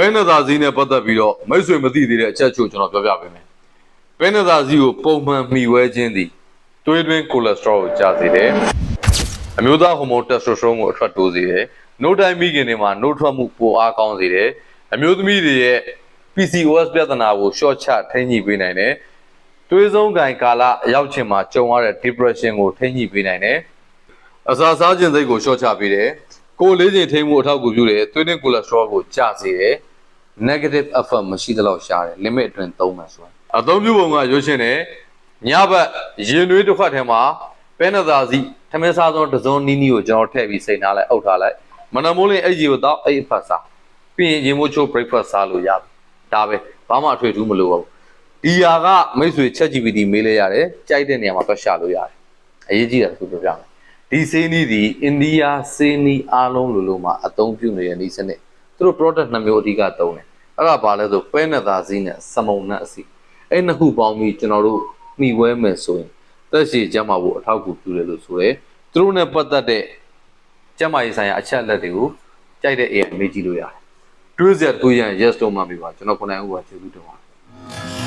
ဘဲနသာစီးနဲ့ပတ်သက်ပြီးတော့မိတ်ဆွေမသိသေးတဲ့အချက်အချို့ကျွန်တော်ပြောပြပေးမယ်ဘဲနသာစီးကိုပုံမှန်မှီဝဲခြင်းသည်သွေးတွင်းကိုလက်စထရောကိုကျစေတယ်အမျိုးသားဟော်မုန်းတက်စတိုစထရွန်ကိုအထွက်တိုးစေတယ်နှုတ်တိုင်းမိခင်တွေမှာနှုတ်ထွက်မှုပိုအားကောင်းစေတယ်အမျိုးသမီးတွေရဲ့ PCOS ပြဿနာကိုရှော့ချထိန်းညှိပေးနိုင်တယ်တွေးဆုံးကင်ကာလရောက်ချင်မှာကြုံရတဲ့ depression ကိုထိန်းညှိပေးနိုင်တယ်အစာစားခြင်းစိတ်ကိုရှော့ချပေးတယ်ကိုယ်လေးချိန်ထိန်းမှုအထောက်အကူပြုတယ်သွေးတွင်းကိုလက်စထရောကိုကျစေတယ် negative effect မရှိသလောက်ရှားတယ် limit အတွင်းသုံးမယ်ဆိုတာအသုံးပြုပုံကရွှေရှင်တယ်ညဘက်ရင်နွေးတစ်ခွက်ထဲမှာပဲနသာစီထမင်းစားသောတစ်စုံနီးနီးကိုကျွန်တော်ထည့်ပြီးစိတ်ထားလိုက်အုပ်ထားလိုက်မနက်မိုးလင်းအဲ့ကြီးကိုတော့အဲ့အဖတ်စားပြီးရင်ရင်မိုးချိုး breakfast စားလို့ရပြီဒါပဲဘာမှအထွေထူးမလိုပါဘူးဒီဟာကမိတ်ဆွေ ChatGPT မေးလဲရတယ်ကြိုက်တဲ့နေရာမှာတော့ရှာလို့ရတယ်အရေးကြီးတာတစ်ခုပြောပြမယ်ဒီစေးနီးဒီအိန္ဒိယစေးနီးအားလုံးလိုလိုမှာအသုံးပြုနေတဲ့ဤစနစ်သူတို့ product နှစ်မျိုးအဓိကသုံးတယ် အဲ့ဒါဘာလဲဆိုပဲနဲ့သားစည်းနဲ့စမုံနဲ့အစီအဲ့နှစ်ခုပေါင်းပြီးကျွန်တော်တို့နှီးဝဲမယ်ဆိုရင်တက်ရှိကျမ်းမာဖို့အထောက်အကူပြုတယ်လို့ဆိုရဲသူတို့နဲ့ပတ်သက်တဲ့ကျမ်းမာရေးဆိုင်ရာအချက်အလက်တွေကိုကြိုက်တဲ့ AI မေးကြည့်လို့ရတယ်တွေးစရာတစ်ခုရရင် yes တော့မှပြပါကျွန်တော်ခုနကဟိုကကျေးဇူးတင်ပါတယ်